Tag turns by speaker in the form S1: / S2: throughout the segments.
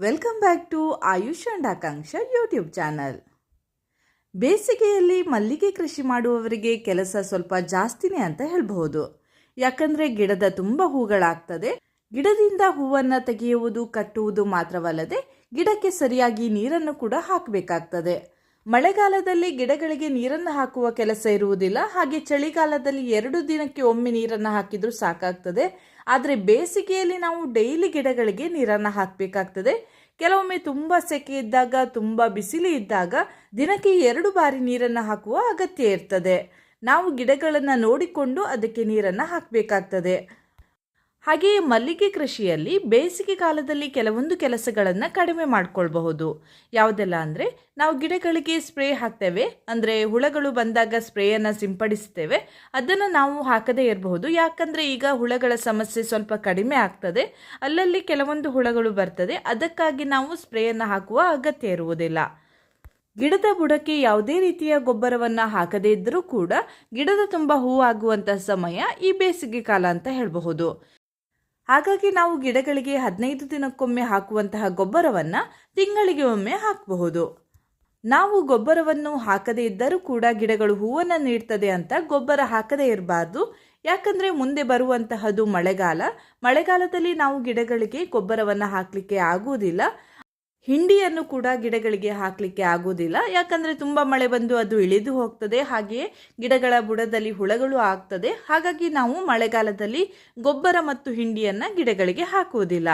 S1: Welcome back to Ayush and Akanksha YouTube channel. ಬೇಸಿಗೆಯಲ್ಲಿ ಮಲ್ಲಿಗೆ ಕೃಷಿ ಮಾಡುವವರಿಗೆ ಕೆಲಸ ಸ್ವಲ್ಪ ಜಾಸ್ತಿನೇ ಅಂತ ಹೇಳಬಹುದು. ಯಾಕಂದ್ರೆ ಗಿಡದ ತುಂಬ ಹೂಗಳಾಗ್ತದೆ. ಗಿಡದಿಂದ ಹೂವನ್ನು ತೆಗೆಯುವುದು, ಕಟ್ಟುವುದು ಮಾತ್ರವಲ್ಲದೆ ಗಿಡಕ್ಕೆ ಸರಿಯಾಗಿ ನೀರನ್ನು ಕೂಡ ಹಾಕಬೇಕಾಗ್ತದೆ. ಮಳೆಗಾಲದಲ್ಲಿ ಗಿಡಗಳಿಗೆ ನೀರನ್ನು ಹಾಕುವ ಕೆಲಸ ಇರುವುದಿಲ್ಲ. ಹಾಗೆ ಚಳಿಗಾಲದಲ್ಲಿ ಎರಡು ದಿನಕ್ಕೆ ಒಮ್ಮೆ ನೀರನ್ನು ಹಾಕಿದರೂ ಸಾಕಾಗ್ತದೆ. ಆದರೆ ಬೇಸಿಗೆಯಲ್ಲಿ ನಾವು ಡೈಲಿ ಗಿಡಗಳಿಗೆ ನೀರನ್ನು ಹಾಕಬೇಕಾಗ್ತದೆ. ಕೆಲವೊಮ್ಮೆ ತುಂಬ ಸೆಕೆ ಇದ್ದಾಗ, ತುಂಬ ಬಿಸಿಲು ಇದ್ದಾಗ ದಿನಕ್ಕೆ ಎರಡು ಬಾರಿ ನೀರನ್ನು ಹಾಕುವ ಅಗತ್ಯ ಇರ್ತದೆ. ನಾವು ಗಿಡಗಳನ್ನು ನೋಡಿಕೊಂಡು ಅದಕ್ಕೆ ನೀರನ್ನು ಹಾಕಬೇಕಾಗ್ತದೆ. ಹಾಗೆಯೇ ಮಲ್ಲಿಗೆ ಕೃಷಿಯಲ್ಲಿ ಬೇಸಿಗೆ ಕಾಲದಲ್ಲಿ ಕೆಲವೊಂದು ಕೆಲಸಗಳನ್ನು ಕಡಿಮೆ ಮಾಡಿಕೊಳ್ಬಹುದು. ಯಾವುದೆಲ್ಲ ಅಂದರೆ ನಾವು ಗಿಡಗಳಿಗೆ ಸ್ಪ್ರೇ ಹಾಕ್ತೇವೆ, ಅಂದರೆ ಹುಳಗಳು ಬಂದಾಗ ಸ್ಪ್ರೇಯನ್ನು ಸಿಂಪಡಿಸ್ತೇವೆ, ಅದನ್ನು ನಾವು ಹಾಕದೇ ಇರಬಹುದು. ಯಾಕಂದರೆ ಈಗ ಹುಳಗಳ ಸಮಸ್ಯೆ ಸ್ವಲ್ಪ ಕಡಿಮೆ ಆಗ್ತದೆ, ಅಲ್ಲಲ್ಲಿ ಕೆಲವೊಂದು ಹುಳಗಳು ಬರ್ತದೆ, ಅದಕ್ಕಾಗಿ ನಾವು ಸ್ಪ್ರೇಯನ್ನು ಹಾಕುವ ಅಗತ್ಯ ಇರುವುದಿಲ್ಲ. ಗಿಡದ ಬುಡಕ್ಕೆ ಯಾವುದೇ ರೀತಿಯ ಗೊಬ್ಬರವನ್ನು ಹಾಕದೇ ಇದ್ದರೂ ಕೂಡ ಗಿಡದ ತುಂಬ ಹೂ ಆಗುವಂತಹ ಸಮಯ ಈ ಬೇಸಿಗೆ ಕಾಲ ಅಂತ ಹೇಳಬಹುದು. ಹಾಗಾಗಿ ನಾವು ಗಿಡಗಳಿಗೆ ಹದಿನೈದು ದಿನಕ್ಕೊಮ್ಮೆ ಹಾಕುವಂತಹ ಗೊಬ್ಬರವನ್ನು ತಿಂಗಳಿಗೆ ಒಮ್ಮೆ ಹಾಕಬಹುದು. ನಾವು ಗೊಬ್ಬರವನ್ನು ಹಾಕದೇ ಇದ್ದರೂ ಕೂಡ ಗಿಡಗಳು ಹೂವನ್ನು ನೀಡ್ತದೆ ಅಂತ ಗೊಬ್ಬರ ಹಾಕದೇ ಇರಬಾರ್ದು. ಯಾಕಂದರೆ ಮುಂದೆ ಬರುವಂತಹದು ಮಳೆಗಾಲ. ಮಳೆಗಾಲದಲ್ಲಿ ನಾವು ಗಿಡಗಳಿಗೆ ಗೊಬ್ಬರವನ್ನು ಹಾಕಲಿಕ್ಕೆ ಆಗುವುದಿಲ್ಲ. ಹಿಂಡಿಯನ್ನು ಕೂಡ ಗಿಡಗಳಿಗೆ ಹಾಕಲಿಕ್ಕೆ ಆಗುವುದಿಲ್ಲ. ಯಾಕಂದರೆ ತುಂಬ ಮಳೆ ಬಂದು ಅದು ಇಳಿದು ಹೋಗ್ತದೆ. ಹಾಗೆಯೇ ಗಿಡಗಳ ಬುಡದಲ್ಲಿ ಹುಳಗಳು ಆಗ್ತದೆ. ಹಾಗಾಗಿ ನಾವು ಮಳೆಗಾಲದಲ್ಲಿ ಗೊಬ್ಬರ ಮತ್ತು ಹಿಂಡಿಯನ್ನು ಗಿಡಗಳಿಗೆ ಹಾಕುವುದಿಲ್ಲ.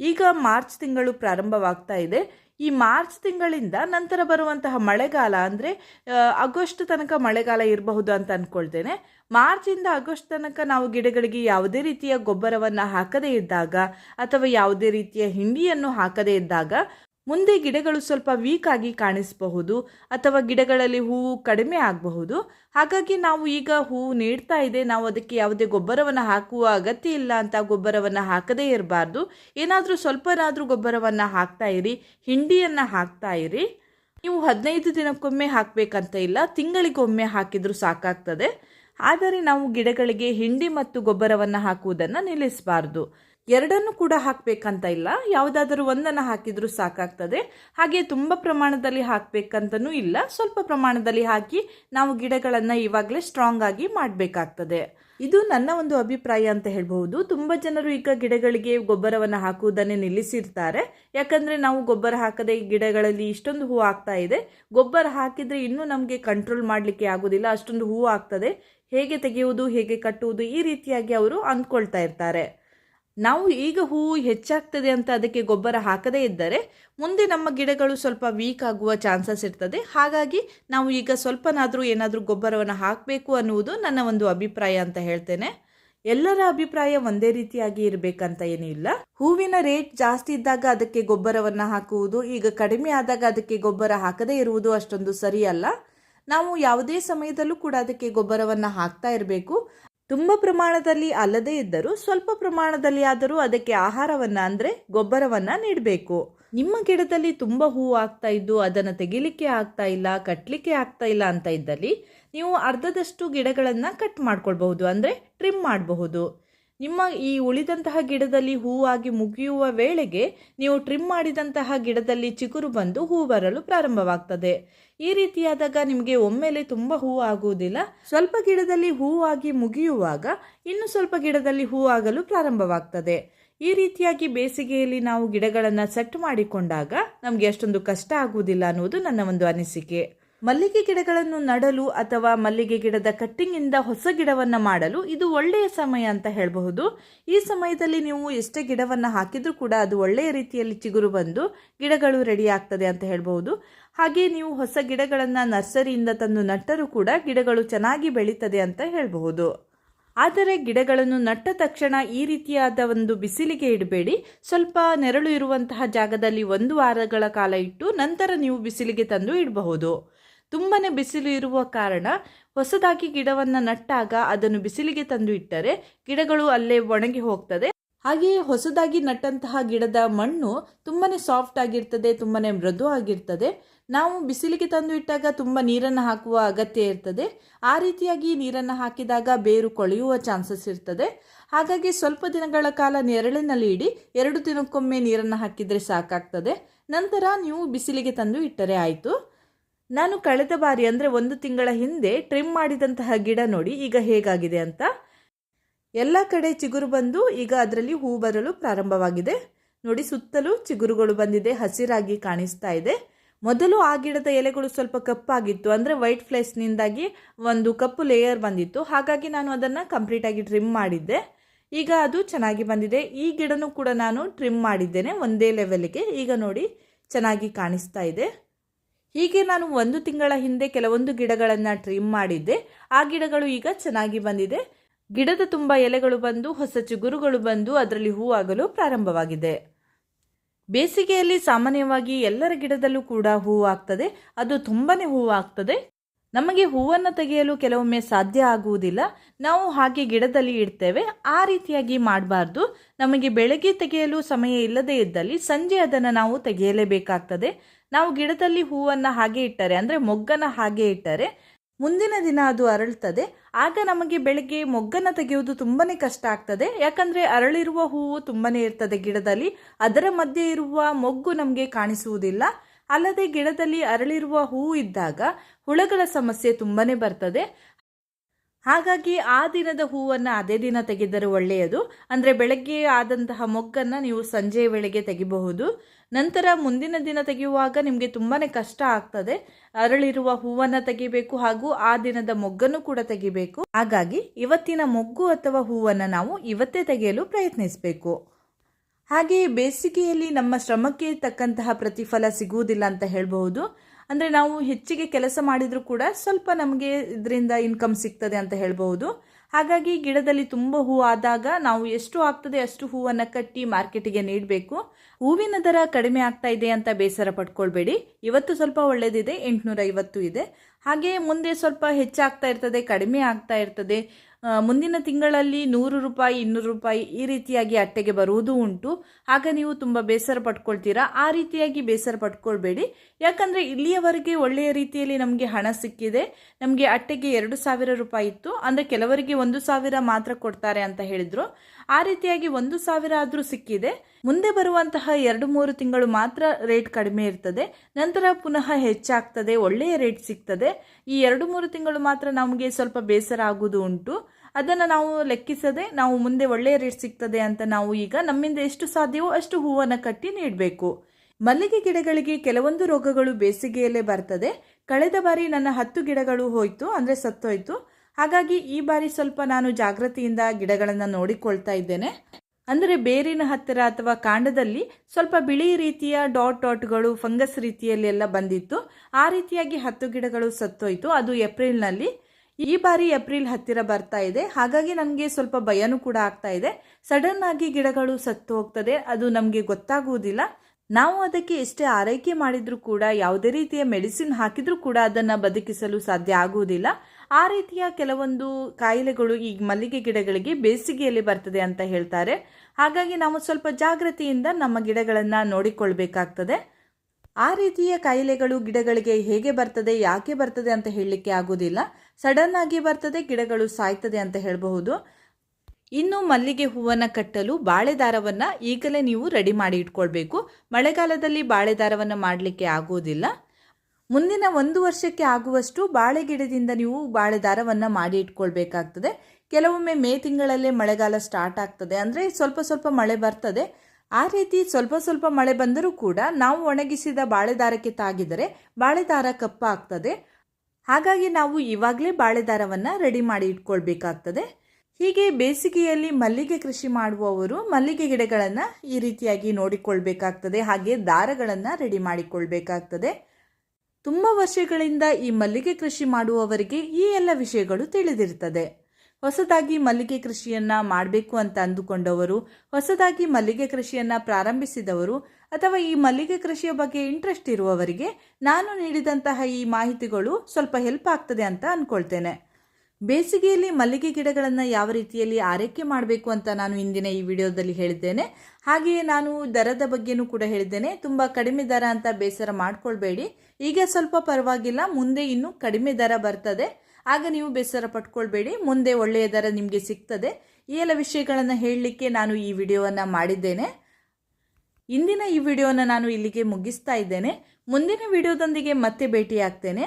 S1: ಈಗ ಮಾರ್ಚ್ ತಿಂಗಳು ಪ್ರಾರಂಭವಾಗ್ತಾ ಇದೆ. ಈ ಮಾರ್ಚ್ ತಿಂಗಳಿಂದ ನಂತರ ಬರುವಂತಹ ಮಳೆಗಾಲ ಅಂದರೆ ಆಗಸ್ಟ್ ತನಕ ಮಳೆಗಾಲ ಇರಬಹುದು ಅಂತ ಅಂದ್ಕೊಳ್ತೇನೆ ಮಾರ್ಚಿಂದ ಆಗಸ್ಟ್ ತನಕ ನಾವು ಗಿಡಗಳಿಗೆ ಯಾವುದೇ ರೀತಿಯ ಗೊಬ್ಬರವನ್ನು ಹಾಕದೇ ಇದ್ದಾಗ ಅಥವಾ ಯಾವುದೇ ರೀತಿಯ ಹಿಂಡಿಯನ್ನು ಹಾಕದೇ ಇದ್ದಾಗ ಮುಂದೆ ಗಿಡಗಳು ಸ್ವಲ್ಪ ವೀಕ್ ಆಗಿ ಕಾಣಿಸಬಹುದು ಅಥವಾ ಗಿಡಗಳಲ್ಲಿ ಹೂವು ಕಡಿಮೆ ಆಗಬಹುದು. ಹಾಗಾಗಿ ನಾವು ಈಗ ಹೂವು ನೀಡ್ತಾ ಇದೆ. ನಾವು ಅದಕ್ಕೆ ಯಾವುದೇ ಗೊಬ್ಬರವನ್ನು ಹಾಕುವ ಅಗತ್ಯ ಇಲ್ಲ ಅಂತ ಗೊಬ್ಬರವನ್ನು ಹಾಕದೇ ಇರಬಾರ್ದು. ಏನಾದರೂ ಸ್ವಲ್ಪನಾದರೂ ಗೊಬ್ಬರವನ್ನು ಹಾಕ್ತಾ ಇರಿ, ಹಿಂಡಿಯನ್ನು ಹಾಕ್ತಾ ಇರಿ. ನೀವು ಹದಿನೈದು ದಿನಕ್ಕೊಮ್ಮೆ ಹಾಕಬೇಕಂತ ಇಲ್ಲ, ತಿಂಗಳಿಗೊಮ್ಮೆ ಹಾಕಿದರೂ ಸಾಕಾಗ್ತದೆ. ಆದರೆ ನಾವು ಗಿಡಗಳಿಗೆ ಹಿಂಡಿ ಮತ್ತು ಗೊಬ್ಬರವನ್ನು ಹಾಕುವುದನ್ನು ನಿಲ್ಲಿಸಬಾರ್ದು. ಎರಡನ್ನು ಕೂಡ ಹಾಕಬೇಕಂತ ಇಲ್ಲ. ಯಾವುದಾದರೂ ಒಂದನ್ನು ಹಾಕಿದರೂ ಸಾಕಾಗ್ತದೆ. ಹಾಗೆ ತುಂಬ ಪ್ರಮಾಣದಲ್ಲಿ ಹಾಕಬೇಕಂತನೂ ಇಲ್ಲ. ಸ್ವಲ್ಪ ಪ್ರಮಾಣದಲ್ಲಿ ಹಾಕಿ ನಾವು ಗಿಡಗಳನ್ನು ಇವಾಗಲೇ ಸ್ಟ್ರಾಂಗ್ ಆಗಿ ಮಾಡಬೇಕಾಗ್ತದೆ. ಇದು ನನ್ನ ಒಂದು ಅಭಿಪ್ರಾಯ ಅಂತ ಹೇಳಬಹುದು. ತುಂಬ ಜನರು ಈಗ ಗಿಡಗಳಿಗೆ ಗೊಬ್ಬರವನ್ನು ಹಾಕುವುದನ್ನೇ ನಿಲ್ಲಿಸಿರ್ತಾರೆ. ಯಾಕಂದರೆ ನಾವು ಗೊಬ್ಬರ ಹಾಕದೆ ಗಿಡಗಳಲ್ಲಿ ಇಷ್ಟೊಂದು ಹೂ ಆಗ್ತಾ ಇದೆ. ಗೊಬ್ಬರ ಹಾಕಿದರೆ ಇನ್ನೂ ನಮಗೆ ಕಂಟ್ರೋಲ್ ಮಾಡಲಿಕ್ಕೆ ಆಗೋದಿಲ್ಲ. ಅಷ್ಟೊಂದು ಹೂ ಆಗ್ತದೆ. ಹೇಗೆ ತೆಗೆಯುವುದು, ಹೇಗೆ ಕಟ್ಟುವುದು ಈ ರೀತಿಯಾಗಿ ಅವರು ಅಂದ್ಕೊಳ್ತಾ ಇರ್ತಾರೆ. ನಾವು ಈಗ ಹೂವು ಹೆಚ್ಚಾಗ್ತದೆ ಅಂತ ಅದಕ್ಕೆ ಗೊಬ್ಬರ ಹಾಕದೇ ಇದ್ದರೆ ಮುಂದೆ ನಮ್ಮ ಗಿಡಗಳು ಸ್ವಲ್ಪ ವೀಕ್ ಆಗುವ ಚಾನ್ಸಸ್ ಇರ್ತದೆ. ಹಾಗಾಗಿ ನಾವು ಈಗ ಸ್ವಲ್ಪನಾದರೂ ಏನಾದರೂ ಗೊಬ್ಬರವನ್ನು ಹಾಕಬೇಕು ಅನ್ನುವುದು ನನ್ನ ಒಂದು ಅಭಿಪ್ರಾಯ ಅಂತ ಹೇಳ್ತೇನೆ. ಎಲ್ಲರ ಅಭಿಪ್ರಾಯ ಒಂದೇ ರೀತಿಯಾಗಿ ಇರಬೇಕಂತ ಇಲ್ಲ. ಹೂವಿನ ರೇಟ್ ಜಾಸ್ತಿ ಇದ್ದಾಗ ಅದಕ್ಕೆ ಗೊಬ್ಬರವನ್ನು ಹಾಕುವುದು, ಈಗ ಕಡಿಮೆ ಆದಾಗ ಅದಕ್ಕೆ ಗೊಬ್ಬರ ಹಾಕದೇ ಇರುವುದು ಅಷ್ಟೊಂದು ಸರಿಯಲ್ಲ. ನಾವು ಯಾವುದೇ ಸಮಯದಲ್ಲೂ ಕೂಡ ಅದಕ್ಕೆ ಗೊಬ್ಬರವನ್ನು ಹಾಕ್ತಾ ಇರಬೇಕು. ತುಂಬ ಪ್ರಮಾಣದಲ್ಲಿ ಅಲ್ಲದೇ ಇದ್ದರೂ ಸ್ವಲ್ಪ ಪ್ರಮಾಣದಲ್ಲಿ ಆದರೂ ಅದಕ್ಕೆ ಆಹಾರವನ್ನು ಅಂದರೆ ಗೊಬ್ಬರವನ್ನು ನೀಡಬೇಕು. ನಿಮ್ಮ ಗಿಡದಲ್ಲಿ ತುಂಬ ಹೂವು ಆಗ್ತಾ ಇದ್ದು ಅದನ್ನು ತೆಗಿಲಿಕ್ಕೆ ಆಗ್ತಾ ಇಲ್ಲ ಕಟ್ಟಲಿಕ್ಕೆ ಆಗ್ತಾ ಇಲ್ಲ ಅಂತ ಇದ್ದಲ್ಲಿ ನೀವು ಅರ್ಧದಷ್ಟು ಗಿಡಗಳನ್ನು ಕಟ್ ಮಾಡ್ಕೊಳ್ಬಹುದು, ಅಂದರೆ ಟ್ರಿಮ್ ಮಾಡಬಹುದು. ನಿಮ್ಮ ಈ ಉಳಿದಂತಹ ಗಿಡದಲ್ಲಿ ಹೂವಾಗಿ ಮುಗಿಯುವ ವೇಳೆಗೆ ನೀವು ಟ್ರಿಮ್ ಮಾಡಿದಂತಹ ಗಿಡದಲ್ಲಿ ಚಿಗುರು ಬಂದು ಹೂ ಬರಲು ಪ್ರಾರಂಭವಾಗ್ತದೆ. ಈ ರೀತಿಯಾದಾಗ ನಿಮಗೆ ಒಮ್ಮೆಲೆ ತುಂಬ ಹೂ ಆಗುವುದಿಲ್ಲ. ಸ್ವಲ್ಪ ಗಿಡದಲ್ಲಿ ಹೂವಾಗಿ ಮುಗಿಯುವಾಗ ಇನ್ನು ಸ್ವಲ್ಪ ಗಿಡದಲ್ಲಿ ಹೂ ಆಗಲು ಪ್ರಾರಂಭವಾಗ್ತದೆ. ಈ ರೀತಿಯಾಗಿ ಬೇಸಿಗೆಯಲ್ಲಿ ನಾವು ಗಿಡಗಳನ್ನು ಸೆಟ್ ಮಾಡಿಕೊಂಡಾಗ ನಮಗೆ ಅಷ್ಟೊಂದು ಕಷ್ಟ ಆಗುವುದಿಲ್ಲ ಅನ್ನುವುದು ನನ್ನ ಒಂದು ಅನಿಸಿಕೆ. ಮಲ್ಲಿಗೆ ಗಿಡಗಳನ್ನು ನಡಲು ಅಥವಾ ಮಲ್ಲಿಗೆ ಗಿಡದ ಕಟ್ಟಿಂಗಿಂದ ಹೊಸ ಗಿಡವನ್ನು ಮಾಡಲು ಇದು ಒಳ್ಳೆಯ ಸಮಯ ಅಂತ ಹೇಳಬಹುದು. ಈ ಸಮಯದಲ್ಲಿ ನೀವು ಎಷ್ಟೇ ಗಿಡವನ್ನು ಹಾಕಿದರೂ ಕೂಡ ಅದು ಒಳ್ಳೆಯ ರೀತಿಯಲ್ಲಿ ಚಿಗುರು ಬಂದು ಗಿಡಗಳು ರೆಡಿ ಆಗ್ತದೆ ಅಂತ ಹೇಳಬಹುದು. ಹಾಗೆ ನೀವು ಹೊಸ ಗಿಡಗಳನ್ನು ನರ್ಸರಿಯಿಂದ ತಂದು ನಟ್ಟರೂ ಕೂಡ ಗಿಡಗಳು ಚೆನ್ನಾಗಿ ಬೆಳೀತದೆ ಅಂತ ಹೇಳಬಹುದು. ಆದರೆ ಗಿಡಗಳನ್ನು ನಟ್ಟ ತಕ್ಷಣ ಈ ರೀತಿಯಾದ ಒಂದು ಬಿಸಿಲಿಗೆ ಇಡಬೇಡಿ. ಸ್ವಲ್ಪ ನೆರಳು ಇರುವಂತಹ ಜಾಗದಲ್ಲಿ ಒಂದು ವಾರಗಳ ಕಾಲ ಇಟ್ಟು ನಂತರ ನೀವು ಬಿಸಿಲಿಗೆ ತಂದು ಇಡಬಹುದು. ತುಂಬನೇ ಬಿಸಿಲು ಇರುವ ಕಾರಣ ಹೊಸದಾಗಿ ಗಿಡವನ್ನು ನಟ್ಟಾಗ ಅದನ್ನು ಬಿಸಿಲಿಗೆ ತಂದು ಇಟ್ಟರೆ ಗಿಡಗಳು ಅಲ್ಲೇ ಒಣಗಿ ಹೋಗ್ತದೆ. ಹಾಗೆಯೇ ಹೊಸದಾಗಿ ನಟ್ಟಂತಹ ಗಿಡದ ಮಣ್ಣು ತುಂಬಾ ಸಾಫ್ಟ್ ಆಗಿರ್ತದೆ ತುಂಬಾ ಮೃದು ಆಗಿರ್ತದೆ. ನಾವು ಬಿಸಿಲಿಗೆ ತಂದು ಇಟ್ಟಾಗ ತುಂಬ ನೀರನ್ನು ಹಾಕುವ ಅಗತ್ಯ ಇರ್ತದೆ. ಆ ರೀತಿಯಾಗಿ ನೀರನ್ನು ಹಾಕಿದಾಗ ಬೇರು ಕೊಳೆಯುವ ಚಾನ್ಸಸ್ ಇರ್ತದೆ. ಹಾಗಾಗಿ ಸ್ವಲ್ಪ ದಿನಗಳ ಕಾಲ ನೆರಳಿನಲ್ಲಿ ಇಡಿ, ಎರಡು ದಿನಕ್ಕೊಮ್ಮೆ ನೀರನ್ನು ಹಾಕಿದರೆ ಸಾಕಾಗ್ತದೆ. ನಂತರ ನೀವು ಬಿಸಿಲಿಗೆ ತಂದು ಇಟ್ಟರೆ ಆಯಿತು. ನಾನು ಕಳೆದ ಬಾರಿ ಅಂದರೆ ಒಂದು ತಿಂಗಳ ಹಿಂದೆ ಟ್ರಿಮ್ ಮಾಡಿದಂತಹ ಗಿಡ ನೋಡಿ ಈಗ ಹೇಗಾಗಿದೆ ಅಂತ. ಎಲ್ಲ ಕಡೆ ಚಿಗುರು ಬಂದು ಈಗ ಅದರಲ್ಲಿ ಹೂ ಬರಲು ಪ್ರಾರಂಭವಾಗಿದೆ. ನೋಡಿ ಸುತ್ತಲೂ ಚಿಗುರುಗಳು ಬಂದಿದೆ, ಹಸಿರಾಗಿ ಕಾಣಿಸ್ತಾ ಇದೆ. ಮೊದಲು ಆ ಗಿಡದ ಎಲೆಗಳು ಸ್ವಲ್ಪ ಕಪ್ಪಾಗಿತ್ತು, ಅಂದರೆ ವೈಟ್ ಫ್ಲೇಸ್ನಿಂದಾಗಿ ಒಂದು ಕಪ್ಪು ಲೇಯರ್ ಬಂದಿತ್ತು. ಹಾಗಾಗಿ ನಾನು ಅದನ್ನು ಕಂಪ್ಲೀಟಾಗಿ ಟ್ರಿಮ್ ಮಾಡಿದ್ದೆ. ಈಗ ಅದು ಚೆನ್ನಾಗಿ ಬಂದಿದೆ. ಈ ಗಿಡನೂ ಕೂಡ ನಾನು ಟ್ರಿಮ್ ಮಾಡಿದ್ದೇನೆ ಒಂದೇ ಲೆವೆಲ್ಗೆ ಈಗ ನೋಡಿ ಚೆನ್ನಾಗಿ ಕಾಣಿಸ್ತಾ ಇದೆ. ಹೀಗೆ ನಾನು ಒಂದು ತಿಂಗಳ ಹಿಂದೆ ಕೆಲವೊಂದು ಗಿಡಗಳನ್ನು ಟ್ರಿಮ್ ಮಾಡಿದ್ದೆ. ಆ ಗಿಡಗಳು ಈಗ ಚೆನ್ನಾಗಿ ಬಂದಿದೆ. ಗಿಡದ ತುಂಬ ಎಲೆಗಳು ಬಂದು, ಹೊಸ ಚಿಗುರುಗಳು ಬಂದು ಅದರಲ್ಲಿ ಹೂವಾಗಲು ಪ್ರಾರಂಭವಾಗಿದೆ. ಬೇಸಿಗೆಯಲ್ಲಿ ಸಾಮಾನ್ಯವಾಗಿ ಎಲ್ಲರ ಗಿಡದಲ್ಲೂ ಕೂಡ ಹೂವು ಆಗ್ತದೆ. ಅದು ತುಂಬಾನೇ ಹೂವು ಆಗ್ತದೆ. ನಮಗೆ ಹೂವನ್ನು ತೆಗೆಯಲು ಕೆಲವೊಮ್ಮೆ ಸಾಧ್ಯ ಆಗುವುದಿಲ್ಲ. ನಾವು ಹಾಗೆ ಗಿಡದಲ್ಲಿ ಇಡ್ತೇವೆ. ಆ ರೀತಿಯಾಗಿ ಮಾಡಬಾರ್ದು. ನಮಗೆ ಬೆಳಗ್ಗೆ ತೆಗೆಯಲು ಸಮಯ ಇಲ್ಲದೇ ಇದ್ದಲ್ಲಿ ಸಂಜೆ ಅದನ್ನು ನಾವು ತೆಗೆಯಲೇಬೇಕಾಗ್ತದೆ. ನಾವು ಗಿಡದಲ್ಲಿ ಹೂವನ್ನು ಹಾಗೆ ಇಟ್ಟರೆ, ಅಂದರೆ ಮೊಗ್ಗನ ಹಾಗೆ ಇಟ್ಟರೆ ಮುಂದಿನ ದಿನ ಅದು ಅರಳ್ತದೆ. ಆಗ ನಮಗೆ ಬೆಳಗ್ಗೆ ಮೊಗ್ಗನ್ನು ತೆಗೆಯುವುದು ತುಂಬಾ ಕಷ್ಟ ಆಗ್ತದೆ. ಯಾಕಂದರೆ ಅರಳಿರುವ ಹೂವು ತುಂಬಾ ಇರ್ತದೆ ಗಿಡದಲ್ಲಿ. ಅದರ ಮಧ್ಯೆ ಇರುವ ಮೊಗ್ಗು ನಮಗೆ ಕಾಣಿಸುವುದಿಲ್ಲ. ಅಲ್ಲದೆ ಗಿಡದಲ್ಲಿ ಅರಳಿರುವ ಹೂವು ಇದ್ದಾಗ ಹುಳಗಳ ಸಮಸ್ಯೆ ತುಂಬಾ ಬರ್ತದೆ. ಹಾಗಾಗಿ ಆ ದಿನದ ಹೂವನ್ನು ಅದೇ ದಿನ ತೆಗೆದರೆ ಒಳ್ಳೆಯದು. ಅಂದರೆ ಬೆಳಗ್ಗೆ ಆದಂತಹ ಮೊಗ್ಗನ್ನು ನೀವು ಸಂಜೆ ವೇಳೆಗೆ ತೆಗಿಬಹುದು. ನಂತರ ಮುಂದಿನ ದಿನ ತೆಗೆಯುವಾಗ ನಿಮಗೆ ತುಂಬಾ ಕಷ್ಟ ಆಗ್ತದೆ. ಅರಳಿರುವ ಹೂವನ್ನು ತೆಗಿಬೇಕು ಹಾಗೂ ಆ ದಿನದ ಮೊಗ್ಗನ್ನು ಕೂಡ ತೆಗಿಬೇಕು. ಹಾಗಾಗಿ ಇವತ್ತಿನ ಮೊಗ್ಗು ಅಥವಾ ಹೂವನ್ನು ನಾವು ಇವತ್ತೇ ತೆಗೆಯಲು ಪ್ರಯತ್ನಿಸಬೇಕು. ಹಾಗೆಯೇ ಬೇಸಿಗೆಯಲ್ಲಿ ನಮ್ಮ ಶ್ರಮಕ್ಕೆ ತಕ್ಕಂತಹ ಪ್ರತಿಫಲ ಸಿಗುವುದಿಲ್ಲ ಅಂತ ಹೇಳಬಹುದು. ಅಂದರೆ ನಾವು ಹೆಚ್ಚಿಗೆ ಕೆಲಸ ಮಾಡಿದರೂ ಕೂಡ ಸ್ವಲ್ಪ ನಮಗೆ ಇದರಿಂದ ಇನ್ಕಮ್ ಸಿಗ್ತದೆ ಅಂತ ಹೇಳ್ಬೋದು ಹಾಗಾಗಿ ಗಿಡದಲ್ಲಿ ತುಂಬ ಹೂ ಆದಾಗ ನಾವು ಎಷ್ಟು ಆಗ್ತದೆ ಅಷ್ಟು ಹೂವನ್ನು ಕಟ್ಟಿ ಮಾರ್ಕೆಟಿಗೆ ನೀಡಬೇಕು. ಹೂವಿನ ದರ ಕಡಿಮೆ ಆಗ್ತಾ ಇದೆ ಅಂತ ಬೇಸರ ಪಡ್ಕೊಳ್ಬೇಡಿ. ಇವತ್ತು ಸ್ವಲ್ಪ ಒಳ್ಳೆಯದಿದೆ ಎಂಟುನೂರ ಇದೆ. ಹಾಗೆ ಮುಂದೆ ಸ್ವಲ್ಪ ಹೆಚ್ಚಾಗ್ತಾ ಇರ್ತದೆ, ಕಡಿಮೆ ಆಗ್ತಾ ಇರ್ತದೆ. ಮುಂದಿನ ತಿಂಗಳಲ್ಲಿ ನೂರು ರೂಪಾಯಿ, ಇನ್ನೂರು ರೂಪಾಯಿ ಈ ರೀತಿಯಾಗಿ ಅಟ್ಟೆಗೆ ಬರುವುದು ಉಂಟು. ಆಗ ನೀವು ತುಂಬ ಬೇಸರ ಪಟ್ಕೊಳ್ತೀರಾ? ಆ ರೀತಿಯಾಗಿ ಬೇಸರ ಪಟ್ಕೊಳ್ಬೇಡಿ. ಯಾಕಂದರೆ ಇಲ್ಲಿಯವರೆಗೆ ಒಳ್ಳೆಯ ರೀತಿಯಲ್ಲಿ ನಮಗೆ ಹಣ ಸಿಕ್ಕಿದೆ. ನಮಗೆ ಅಟ್ಟೆಗೆ ಎರಡು ಸಾವಿರ ರೂಪಾಯಿ ಇತ್ತು. ಅಂದರೆ ಕೆಲವರಿಗೆ ಒಂದು ಸಾವಿರ ಮಾತ್ರ ಕೊಡ್ತಾರೆ ಅಂತ ಹೇಳಿದರು. ಆ ರೀತಿಯಾಗಿ ಒಂದು ಸಾವಿರ ಆದರೂ ಸಿಕ್ಕಿದೆ. ಮುಂದೆ ಬರುವಂತಹ ಎರಡು ಮೂರು ತಿಂಗಳು ಮಾತ್ರ ರೇಟ್ ಕಡಿಮೆ ಇರ್ತದೆ. ನಂತರ ಪುನಃ ಹೆಚ್ಚಾಗ್ತದೆ, ಒಳ್ಳೆಯ ರೇಟ್ ಸಿಗ್ತದೆ. ಈ ಎರಡು ಮೂರು ತಿಂಗಳು ಮಾತ್ರ ನಮಗೆ ಸ್ವಲ್ಪ ಬೇಸರ ಆಗುವುದು ಉಂಟು. ಅದನ್ನು ನಾವು ಲೆಕ್ಕಿಸದೆ ನಾವು ಮುಂದೆ ಒಳ್ಳೆಯ ರೇಟ್ ಸಿಗ್ತದೆ ಅಂತ ನಾವು ಈಗ ನಮ್ಮಿಂದ ಎಷ್ಟು ಸಾಧ್ಯವೋ ಅಷ್ಟು ಹೂವನ್ನು ಕಟ್ಟಿ ನೀಡಬೇಕು. ಮಲ್ಲಿಗೆ ಗಿಡಗಳಿಗೆ ಕೆಲವೊಂದು ರೋಗಗಳು ಬೇಸಿಗೆಯಲ್ಲೇ ಬರ್ತದೆ. ಕಳೆದ ಬಾರಿ ನನ್ನ ಹತ್ತು ಗಿಡಗಳು ಹೋಯಿತು, ಅಂದರೆ ಸತ್ತೋಯ್ತು. ಹಾಗಾಗಿ ಈ ಬಾರಿ ಸ್ವಲ್ಪ ನಾನು ಜಾಗೃತಿಯಿಂದ ಗಿಡಗಳನ್ನು ನೋಡಿಕೊಳ್ತಾ ಇದ್ದೇನೆ. ಅಂದರೆ ಬೇರಿನ ಹತ್ತಿರ ಅಥವಾ ಕಾಂಡದಲ್ಲಿ ಸ್ವಲ್ಪ ಬಿಳಿ ರೀತಿಯ ಡಾಟ್ ಡಾಟ್ಗಳು ಫಂಗಸ್ ರೀತಿಯಲ್ಲಿ ಎಲ್ಲ ಬಂದಿತ್ತು. ಆ ರೀತಿಯಾಗಿ ಹತ್ತು ಗಿಡಗಳು ಸತ್ತೋಯಿತು. ಅದು ಏಪ್ರಿಲ್ನಲ್ಲಿ. ಈ ಬಾರಿ ಏಪ್ರಿಲ್ ಹತ್ತಿರ ಬರ್ತಾ ಇದೆ. ಹಾಗಾಗಿ ನನಗೆ ಸ್ವಲ್ಪ ಭಯನೂ ಕೂಡ ಆಗ್ತಾ ಇದೆ. ಸಡನ್ ಆಗಿ ಗಿಡಗಳು ಸತ್ತು ಹೋಗ್ತದೆ. ಅದು ನಮಗೆ ಗೊತ್ತಾಗುವುದಿಲ್ಲ. ನಾವು ಅದಕ್ಕೆ ಎಷ್ಟೇ ಆರೈಕೆ ಮಾಡಿದರೂ ಕೂಡ, ಯಾವುದೇ ರೀತಿಯ ಮೆಡಿಸಿನ್ ಹಾಕಿದರೂ ಕೂಡ ಅದನ್ನು ಬದುಕಿಸಲು ಸಾಧ್ಯ ಆಗುವುದಿಲ್ಲ. ಆ ರೀತಿಯ ಕೆಲವೊಂದು ಕಾಯಿಲೆಗಳು ಈ ಮಲ್ಲಿಗೆ ಗಿಡಗಳಿಗೆ ಬೇಸಿಗೆಯಲ್ಲಿ ಬರ್ತದೆ ಅಂತ ಹೇಳ್ತಾರೆ. ಹಾಗಾಗಿ ನಾವು ಸ್ವಲ್ಪ ಜಾಗೃತಿಯಿಂದ ನಮ್ಮ ಗಿಡಗಳನ್ನು ನೋಡಿಕೊಳ್ಬೇಕಾಗ್ತದೆ. ಆ ರೀತಿಯ ಕಾಯಿಲೆಗಳು ಗಿಡಗಳಿಗೆ ಹೇಗೆ ಬರ್ತದೆ, ಯಾಕೆ ಬರ್ತದೆ ಅಂತ ಹೇಳಲಿಕ್ಕೆ ಆಗೋದಿಲ್ಲ ಸಡನ್ ಆಗಿ ಬರ್ತದೆ, ಗಿಡಗಳು ಸಾಯ್ತದೆ ಅಂತ ಹೇಳಬಹುದು. ಇನ್ನು ಮಲ್ಲಿಗೆ ಹೂವನ್ನು ಕಟ್ಟಲು ಬಾಳೆ ದಾರವನ್ನು ಈಗಲೇ ನೀವು ರೆಡಿ ಮಾಡಿ ಇಟ್ಕೊಳ್ಬೇಕು. ಮಳೆಗಾಲದಲ್ಲಿ ಬಾಳೆ ದಾರವನ್ನು ಮಾಡಲಿಕ್ಕೆ ಆಗುವುದಿಲ್ಲ. ಮುಂದಿನ ಒಂದು ವರ್ಷಕ್ಕೆ ಆಗುವಷ್ಟು ಬಾಳೆ ಗಿಡದಿಂದ ನೀವು ಬಾಳೆ ದಾರವನ್ನು ಮಾಡಿ ಇಟ್ಕೊಳ್ಬೇಕಾಗ್ತದೆ. ಕೆಲವೊಮ್ಮೆ ಮೇ ತಿಂಗಳಲ್ಲೇ ಮಳೆಗಾಲ ಸ್ಟಾರ್ಟ್ ಆಗ್ತದೆ. ಅಂದರೆ ಸ್ವಲ್ಪ ಸ್ವಲ್ಪ ಮಳೆ ಬರ್ತದೆ. ಆ ರೀತಿ ಸ್ವಲ್ಪ ಸ್ವಲ್ಪ ಮಳೆ ಬಂದರೂ ಕೂಡ ನಾವು ಒಣಗಿಸಿದ ಬಾಳೆ ದಾರಕ್ಕೆ ತಾಗಿದರೆ ಬಾಳೆ ದಾರ ಕಪ್ಪಾಗ್ತದೆ. ಹಾಗಾಗಿ ನಾವು ಇವಾಗಲೇ ಬಾಳೆ ದಾರವನ್ನು ರೆಡಿ ಮಾಡಿ ಇಟ್ಕೊಳ್ಬೇಕಾಗ್ತದೆ. ಹೀಗೆ ಬೇಸಿಗೆಯಲ್ಲಿ ಮಲ್ಲಿಗೆ ಕೃಷಿ ಮಾಡುವವರು ಮಲ್ಲಿಗೆ ಗಿಡಗಳನ್ನು ಈ ರೀತಿಯಾಗಿ ನೋಡಿಕೊಳ್ಬೇಕಾಗ್ತದೆ. ಹಾಗೆ ದಾರಗಳನ್ನು ರೆಡಿ ಮಾಡಿಕೊಳ್ಬೇಕಾಗ್ತದೆ. ತುಂಬ ವರ್ಷಗಳಿಂದ ಈ ಮಲ್ಲಿಗೆ ಕೃಷಿ ಮಾಡುವವರಿಗೆ ಈ ಎಲ್ಲ ವಿಷಯಗಳು ತಿಳಿದಿರುತ್ತದೆ. ಹೊಸದಾಗಿ ಮಲ್ಲಿಗೆ ಕೃಷಿಯನ್ನ ಮಾಡಬೇಕು ಅಂತ ಅಂದುಕೊಂಡವರು, ಹೊಸದಾಗಿ ಮಲ್ಲಿಗೆ ಕೃಷಿಯನ್ನ ಪ್ರಾರಂಭಿಸಿದವರು ಅಥವಾ ಈ ಮಲ್ಲಿಗೆ ಕೃಷಿಯ ಬಗ್ಗೆ ಇಂಟ್ರೆಸ್ಟ್ ಇರುವವರಿಗೆ ನಾನು ನೀಡಿದಂತಹ ಈ ಮಾಹಿತಿಗಳು ಸ್ವಲ್ಪ ಹೆಲ್ಪ್ ಆಗ್ತದೆ ಅಂತ ಅಂದ್ಕೊಳ್ತೇನೆ ಬೇಸಿಗೆಯಲ್ಲಿ ಮಲ್ಲಿಗೆ ಗಿಡಗಳನ್ನು ಯಾವ ರೀತಿಯಲ್ಲಿ ಆರೈಕೆ ಮಾಡಬೇಕು ಅಂತ ನಾನು ಇಂದಿನ ಈ ವಿಡಿಯೋದಲ್ಲಿ ಹೇಳಿದ್ದೇನೆ. ಹಾಗೆಯೇ ನಾನು ದರದ ಬಗ್ಗೆನೂ ಕೂಡ ಹೇಳಿದ್ದೇನೆ. ತುಂಬ ಕಡಿಮೆ ದರ ಅಂತ ಬೇಸರ ಮಾಡ್ಕೊಳ್ಬೇಡಿ. ಈಗ ಸ್ವಲ್ಪ ಪರವಾಗಿಲ್ಲ, ಮುಂದೆ ಇನ್ನೂ ಕಡಿಮೆ ದರ ಬರ್ತದೆ. ಆಗ ನೀವು ಬೇಸರ ಪಟ್ಕೊಳ್ಬೇಡಿ. ಮುಂದೆ ಒಳ್ಳೆಯ ದರ ನಿಮಗೆ ಸಿಗ್ತದೆ. ಈ ಎಲ್ಲ ವಿಷಯಗಳನ್ನು ಹೇಳಲಿಕ್ಕೆ ನಾನು ಈ ವಿಡಿಯೋವನ್ನು ಮಾಡಿದ್ದೇನೆ. ಇಂದಿನ ಈ ವಿಡಿಯೋನ ನಾನು ಇಲ್ಲಿಗೆ ಮುಗಿಸ್ತಾ ಇದ್ದೇನೆ. ಮುಂದಿನ ವಿಡಿಯೋದೊಂದಿಗೆ ಮತ್ತೆ ಭೇಟಿಯಾಗ್ತೇನೆ.